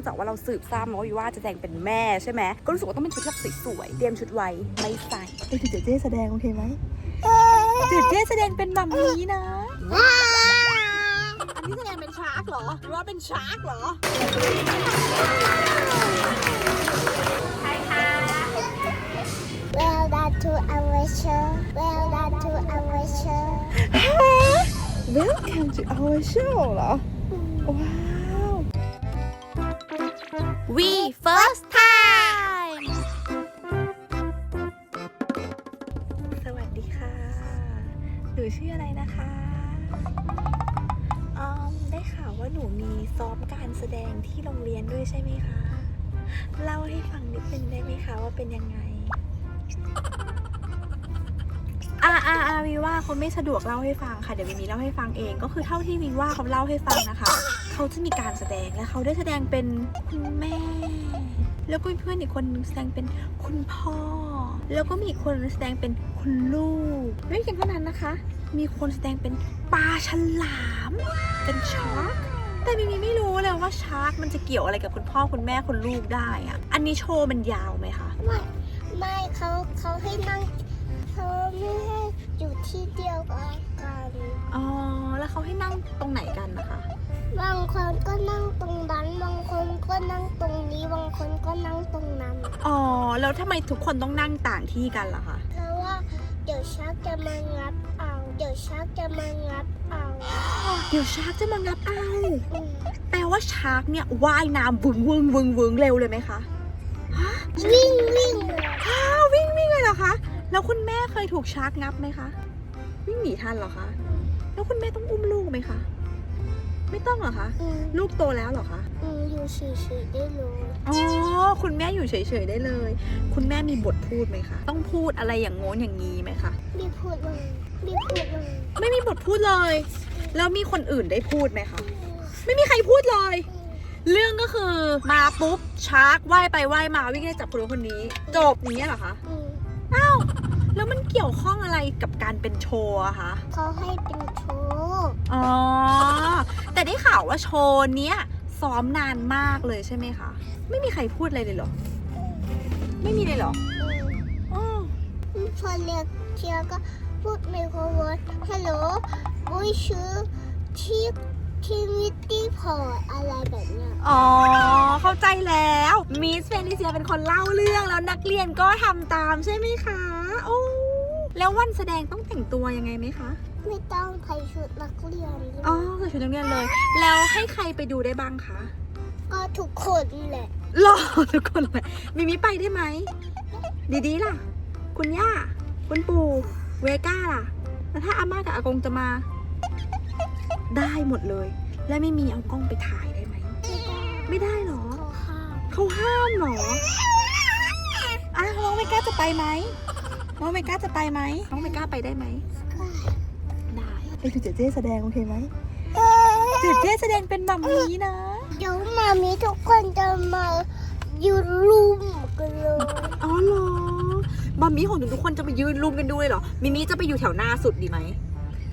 องจากว่าเราสืบทราบมาว่าวิว่าจะแสดงเป็นแม่ใช่ไหมก็รู้สึกว่าต้องเป็นชุดที่สวยๆเตรียมชุดไว้ไม่ใส่ไปถึงเจเจแสดงโอเคไหมเจเจแสดงเป็นมัมมี่นะอันนี้แสดงเป็นชาร์กเหรอหรือว่าเป็นชาร์กเหรอ Well done to our show. Well done to our show. Welcome to our show เหรอว้าว We first time สวัสดีค่ะ หนูชื่ออะไรนะคะออมได้ข่าวว่าหนูมีซ้อมการแสดงที่โรงเรียนด้วยใช่ไหมคะ เล่าให้ฟังนิดนึงได้ไหมคะว่าเป็นยังไงอ่าอ่าอ่าวีว่าเขาไม่สะดวกเล่าให้ฟังค่ะ เดี๋ยววีมีเล่าให้ฟังเอง ก็คือเท่าที่วีว่าเขาเล่าให้ฟังนะคะ เขาจะมีการแสดงและเขาได้แสดงเป็นคุณแม่ แล้วก็มีเพื่อนอีกคนนึงแสดงเป็นคุณพ่อ แล้วก็มีอีกคนแสดงเป็นคุณลูกไม่เพียงเท่านั้นนะคะ มีคนแสดงเป็นปลาฉลาม เป็นชาร์กแต่มีมีไม่รู้เลยว่าชาร์กมันจะเกี่ยวอะไรกับคุณพ่อคุณแม่คุณลูกได้อะอันนี้โชว์มันยาวไหมคะไม่ไม่เขาเขาให้นั่งเขาไม่ให้อยู่ที่เดียวกันอ๋อแล้วเขาให้นั่งตรงไหนกันนะคะ บางคนก็นั่งตรงนั้นบางคนก็นั่งตรงนี้บางคนก็นั่งตรงนั้น อ๋อ แล้วทำไมทุกคนต้องนั่งต่างที่กันล่ะคะ เพราะว่าเดี๋ยวชักจะมางับเอา เดี๋ยวชักจะมางับเอาเดี๋ยวชาร์กจะมางับเอา อืมแปลว่าชาร์กเนี่ยว่ายน้ำวึงวึงวึงวึงเร็วเลยไหมคะฮะวิ่งวิ่งอ้าววิ่งวิ่งเลยเหรอคะ แล้วคุณแม่เคยถูกชาร์กงับไหมคะ วิ่งหนีทันเหรอคะ แล้วคุณแม่ต้องอุ้มลูกไหมคะ ไม่ต้องเหรอคะ อืมลูกโตแล้วเหรอคะ อืมอยู่เฉยๆได้เลยอ๋อ คุณแม่อยู่เฉยๆได้เลย คุณแม่มีบทพูดไหมคะ ต้องพูดอะไรอย่างโง้นอย่างนี้ไหมคะรีบพูดเลยรีบพูดเลยไม่มีบทพูดเลย แล้วมีคนอื่นได้พูดไหมคะ ไม่มีใครพูดเลยเรื่องก็คือมาปุ๊บชาร์กว่ายไปว่ายมาวิ่งได้จับคนนู้นคนนี้ จบอย่างเงี้ยเหรอคะ อืม แล้วมันเกี่ยวข้องอะไรกับการเป็นโชว์อะคะเขาให้เป็นโชว์อ๋อ แต่ได้ข่าวว่าโชว์เนี้ยซ้อมนานมากเลยใช่ไหมคะ ไม่มีใครพูดอะไรเลยเหรอ ไม่มีเลยเหรออืมอ๋อพอเรียกเทียก็พูดไมโครโฟนฮัลโหลบุยชื่อที่ ที่มิตตี้พอร์ตอะไรแบบเนี้ยอ๋อ เข้าใจแล้วมิสเฟนิเซียเป็นคนเล่าเรื่องแล้วนักเรียนก็ทำตามใช่ไหมคะโอ้แล้ววันแสดงต้องแต่งตัวยังไงไหมคะ ไม่ต้องใส่ชุดนักเรียนเลยอ๋อใส่ชุดนักเรียนเลย แล้วให้ใครไปดูได้บ้างคะก็ทุกคนแหละรอทุกคนเลยมิมิไปได้ไหม ดีๆล่ะ คุณย่า คุณปู่ เวก้าล่ะ แล้วถ้าอาม่ากับอากงจะมา ได้หมดเลย แล้วไม่มีเอากล้องไปถ่ายได้ไหม ไม่ได้หรอ เขาห้ามเขาห้ามเหรออะน้องเมก้าจะไปไหมน้องเมก้าจะไปไหมน้องเมก้าไปได้ไหมได้ไปดูเจเจแสดงโอเคไหมเจเจแสดงเป็นมัมมี่นะ เดี๋ยวมามีทุกคนจะมายืนรุมกันเลยอ๋อเหรอมัมมี่ของหนูทุกคนจะมายืนรุมกันด้วยเหรอมิมิจะไปอยู่แถวหน้าสุดดีไหม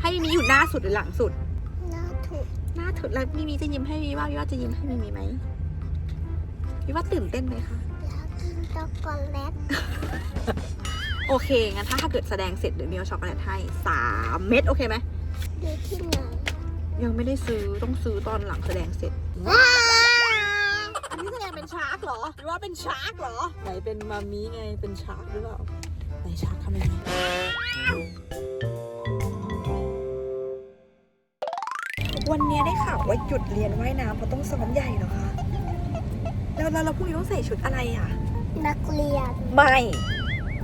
ให้มิมิอยู่หน้าสุดหรือหลังสุด แล้วมิมิจะยิ้มให้วิว่าวิว่าจะยิ้มให้มิมิไหมวิว่าตื่นเต้นไหมคะอยากกินช็อกโกแลตโอเคงั้นถ้าถ้าเกิดแสดงเสร็จเดี๋ยวมีเอาช็อกโกแลตให้สามเม็ดโอเคไหมดูที่ไหนยังไม่ได้ซื้อต้องซื้อตอนหลังแสดงเสร็จว้าอันนี้แสดงเป็นชาร์กเหรอหรือว่าเป็นชาร์กเหรอไหนเป็นมามีไงเป็นชาร์กหรือเปล่าไหนชาร์กทำยังไง วันนี้ได้ข่าวว่าหยุดเรียนว่ายน้ำเพราะต้องซ้อมใหญ่เหรอคะแล้วแล้วเราพรุ่งนี้ต้องใส่ชุดอะไรอะ นักเรียน ไม่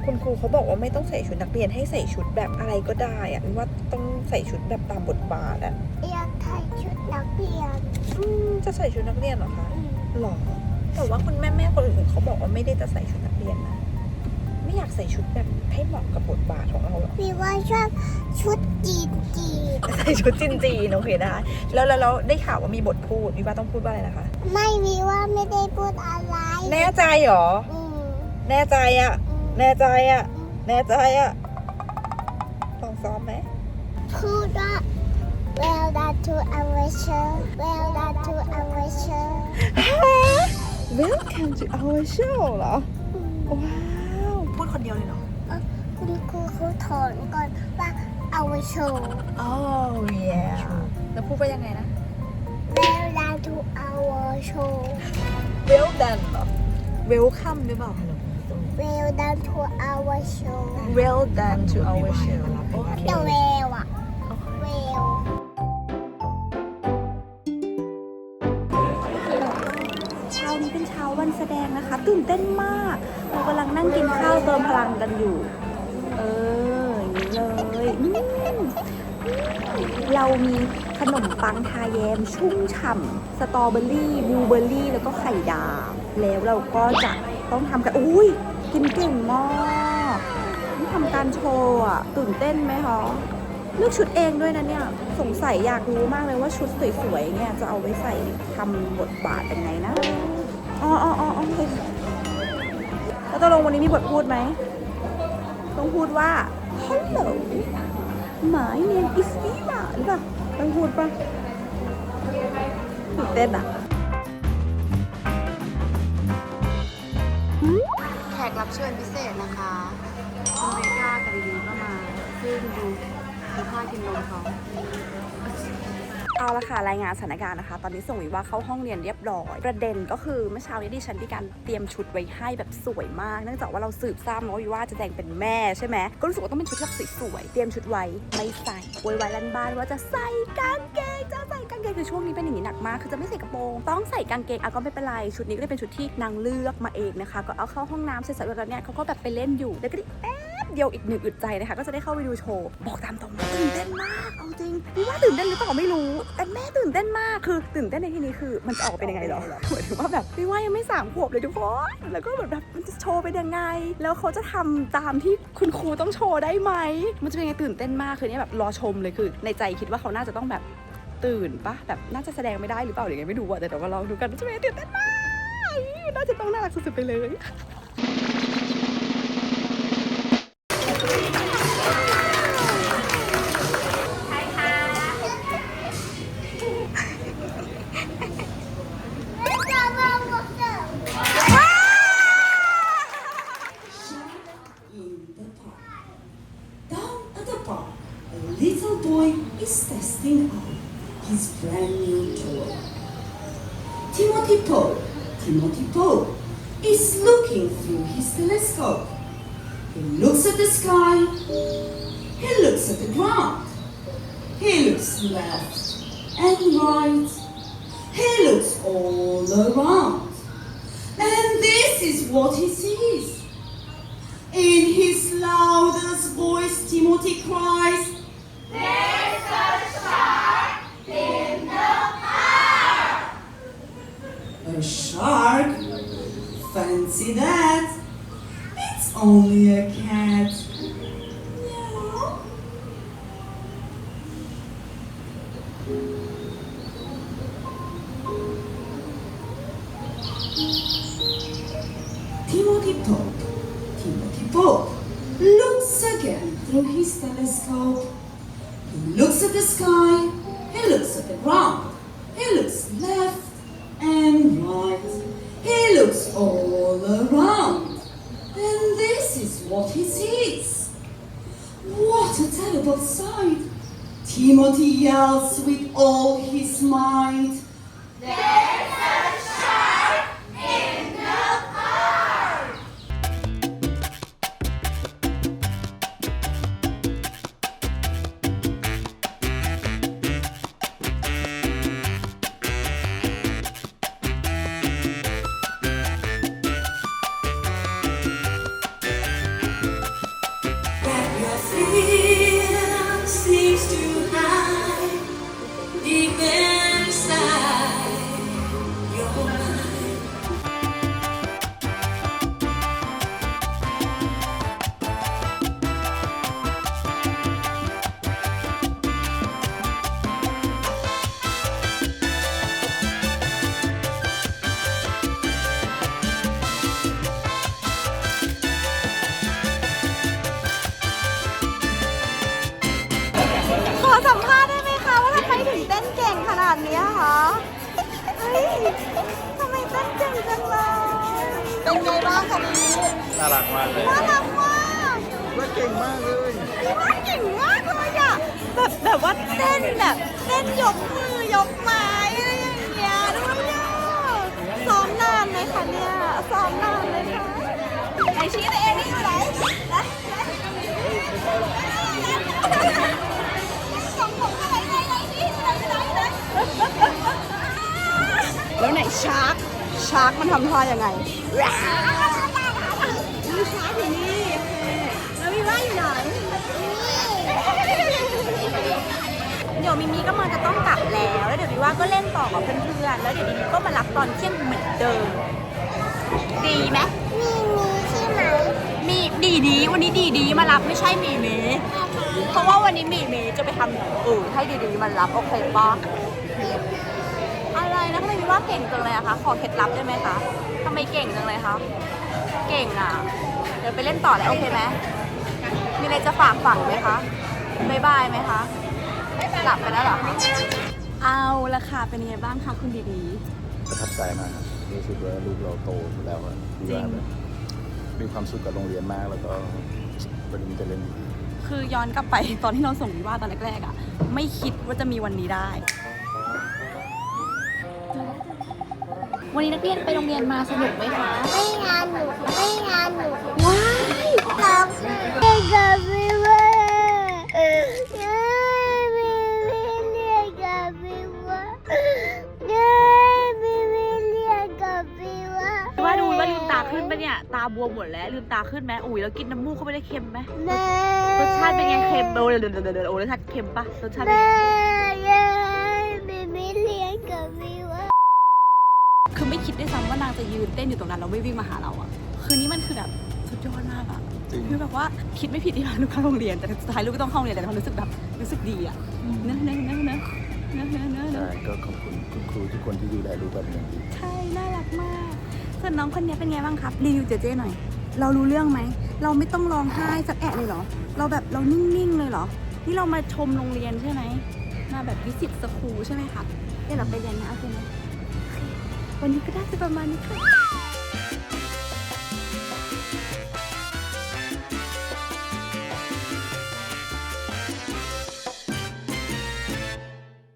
คุณครูเขาบอกว่าไม่ต้องใส่ชุดนักเรียนให้ใส่ชุดแบบอะไรก็ได้อะหรือว่าต้องใส่ชุดแบบตามบทบาทอะอยากถ่ายชุดนักเรียนอืมจะใส่ชุดนักเรียนเหรอคะอืมหรอ แต่ว่าคุณแม่แม่ๆคนอื่นเขาบอกว่าไม่ได้จะใส่ชุดนักเรียนนะ ไม่อยากใส่ชุดแบบให้เหมาะกับบทบาทของเราหรอพี่ว่าชอบชุดจีนจีนใส่ชุดจีนจีนโอเคได้แล้วแล้วแล้วได้ข่าวว่ามีบทพูดวิว่าต้องพูดว่าอะไรนะคะ ไม่มีว่าไม่ได้พูดอะไร แน่ใจเหรออืมแน่ใจอะอืมแน่ใจอะแน่ใจอะลองซ้อมไหมพูดว่า Well done to our show Well done to our show Welcome to our show เหรอว้าวพูด คนเดียวเลยเนาะคุณครูเขาถอนก่อนว่าเอาไว้โชว์ Oh yeah แล้วพูดว่ายังไงนะ Well done to our show Well done เหรอ Welcome หรือเปล่า Well done to our show Well done to our show โอเคแต่เวลอะเวลเช้านี้เป็นเช้าวันแสดงนะคะ ตื่นเต้นมากเรากำลัง นั่งกินข้าวเติมพลังกันอยู่ เอออย่างนี้เลยอืมเรามีขนมปังทาแยมชุ่มฉ่ำสตรอเบอรี่บลูเบอรี่ แล้วก็ไข่ดาว แล้วเราก็จะต้องทำกันอุ้ยกินเก่งมากต้องทำการโชว์อะตื่นเต้นไหมคะเลือกชุดเองด้วยนะเนี่ย สงสัยอยากรู้มากเลยว่าชุดสวยๆเนี่ยจะเอาไว้ใส่ทำบทบาทยังไงนะ อ๋ออ๋ออ๋อโอเค แล้วตกลงวันนี้มีบทพูดไหม ต้องพูดว่า hello my name is Viva หรือเปล่าต้องพูดปะตื่นเต้นอะแขกรับเชิญพิเศษนะคะคุณเมย่ากับดีๆก็มาซึ่งดูดูท่ากินนมเขา เอาละค่ะรายงานสถานการณ์นะคะ ตอนนี้ส่งวิว่าเข้าห้องเรียนเรียบร้อย ประเด็นก็คือเมื่อเช้านี้ดิฉันมีการเตรียมชุดไว้ให้แบบสวยมาก เนื่องจากว่าเราสืบทราบมาว่าวิว่าจะแต่งเป็นแม่ใช่ไหมก็รู้สึกว่าต้องเป็นชุดที่สวยๆเตรียมชุดไว้ไม่ใส่โวยวายลันบ้านว่าจะใส่กางเกงจะใส่กางเกงคือช่วงนี้เป็นอย่างนี้หนักมากคือจะไม่ใส่กระโปรงต้องใส่กางเกงอะก็ไม่เป็นไรชุดนี้ก็เลยเป็นชุดที่นางเลือกมาเองนะคะ ก็เอาเข้าห้องน้ำเสร็จสับแล้วเนี่ยเขาก็แบบไปเล่นอยู่แล้วก็ได้แป๊ เดียวอีกหนึ่งอึดใจนะคะ ก็จะได้เข้าไปดูโชว์บอกตามตรงนะตื่นเต้นมากเอาจริงวิว่าตื่นเต้นหรือเปล่าไม่รู้ แต่แม่ตื่นเต้นมากคือตื่นเต้นในที่นี้คือมันจะออกเป็นยังไงหรอหมายถึงว่าแบบวิว่ายังไม่สามขวบเลยทุกคนแล้วก็แบบแบบมันจะโชว์เป็นยังไง แล้วเขาจะทำตามที่คุณครูต้องโชว์ได้ไหมมันจะเป็นยังไงตื่นเต้นมากคือเนี่ยแบบรอชมเลยคือ ในใจคิดว่าเขาน่าจะต้องแบบตื่นปะแบบน่าจะแสดงไม่ได้หรือเปล่าหรือไงไม่รู้อะแต่เดี๋ยวมาลองดูกันจะเป็นยังไงตื่นเต้นมากน่าจะต้องน่ารักสุดๆไปเลย Timothy Poe, Timothy is looking through his telescope. He looks at the sky. He looks at the ground. He looks left and right. He looks all around. And this is what he sees. In his loudest voice, Timothy cries, There's a shark. Shark? Fancy that. It's only a cat. He looks all around. And this is what he sees. What a terrible sight! Timothy yells with all his might. that ดนี้คะเฮ้ยทำไมตั้งใจจังเลย เป็นไงบ้างคะนี้น่ารักมากเลยน่ารักมากว่าเก่งมากเลยพี่ว่าเก่งมากเลยอะแบบแบบว่าเต้นแบบเต้นยกมือยกไม้อะไรอย่างเงี้ยด้วยอะซ้อมนานไหมคะเนี่ยซ้อมนานไหมคะไอชี ชาร์กมันทำท่ายังไงมีชาร์กอยู่นี่โอเคแล้วมีว่าอยู่ไหนเดี๋ยวมิมีก็มันจะต้องกลับแล้ว แล้วเดี๋ยววิว่าก็เล่นต่อกับเพื่อนๆ แล้วเดี๋ยวมิมีก็มารับตอนเที่ยงเหมือนเดิม ดีไหมมีมีใช่ไหม มีดีดีวันนี้ดีดีมารับไม่ใช่มีเมเพราะว่าวันนี้มีเมจะไปทำอย่างอื่นให้ดีดีมารับโอเคปะ อะไรนะทำไมวิว่าเก่งจังเลยอะคะขอเคล็ดลับได้ไหมคะทำไมเก่งจังเลยคะเก่งอะเดี๋ยวไปเล่นต่อแล้วโอเคไหมมีอะไรจะฝากฝังไหมคะบ๊ายบายไหมคะหลับไปแล้วเหรอเอาละค่ะเป็นยังไงบ้างคะคุณดีดีประทับใจมากครับรู้สึกว่าลูกเราโตแล้วอะที่จริงว่าแบบมีความสุขกับโรงเรียนมากแล้วก็วันนี้จะเล่น คือย้อนกลับไปตอนที่เราส่งวิว่าตอนแรกๆอะไม่คิดว่าจะมีวันนี้ได้ วันนี้นักเรียนไปโรงเรียนมาสนุกไหมคะไม่งานหนูไม่งานหนูว้ายทำเด็กกับพี่ว่าเอ้ยมีมีเรียกกับพี่ว่าเอ้ยมีมีเรียกกับพี่ว่าว่าดูว่าลืมตาขึ้นปะเนี่ย ตาบวมหมดแล้วลืมตาขึ้นไหมอุ้ยแล้วกินน้ำมูกเข้าไปได้เค็มไหมแม่รสชาติเป็นไงเค็มโอ้ยเดี๋ยวเดี๋ยวเดี๋ยวโอ้ยรสชาติเค็มปะรสชาติเป็นแม่ไง คือไม่คิดด้วยซ้ำว่านางจะยืนเต้นอยู่ตรงนั้นแล้วไม่วิ่งมาหาเราอะคือนี่มันคือแบบสุดยอดมากอะจริง คือแบบว่าคิดไม่ผิดที่พาลูกเข้าโรงเรียนแต่สุดท้ายลูกก็ต้องเข้าโรงเรียนแต่ความรู้สึกแบบรู้สึกดีอะเนอะเนอะเนอะเนอะเนอะเนอะเนอะเนใช่อะก็ขอบคุณคุณครูทุกคนที่ดูแลลูกแบบอย่างดีใช่น่ารักมากส่วนน้องคนนี้เป็นไงบ้างครับรีวิวเจเจหน่อย เรารู้เรื่องไหมเราไม่ต้องร้องไห้สักแอะเลยเหรอ เราแบบเรานิ่งๆเลยเหรอนี่เรามาชมโรงเรียนใช่ไหมมาแบบวิสิตสคูลใช่ไหมครับเดี๋ยวเราไปเรียนนะโอเคไหมโอเค วันนี้ก็ได้จะประมาณนี้ค่ะ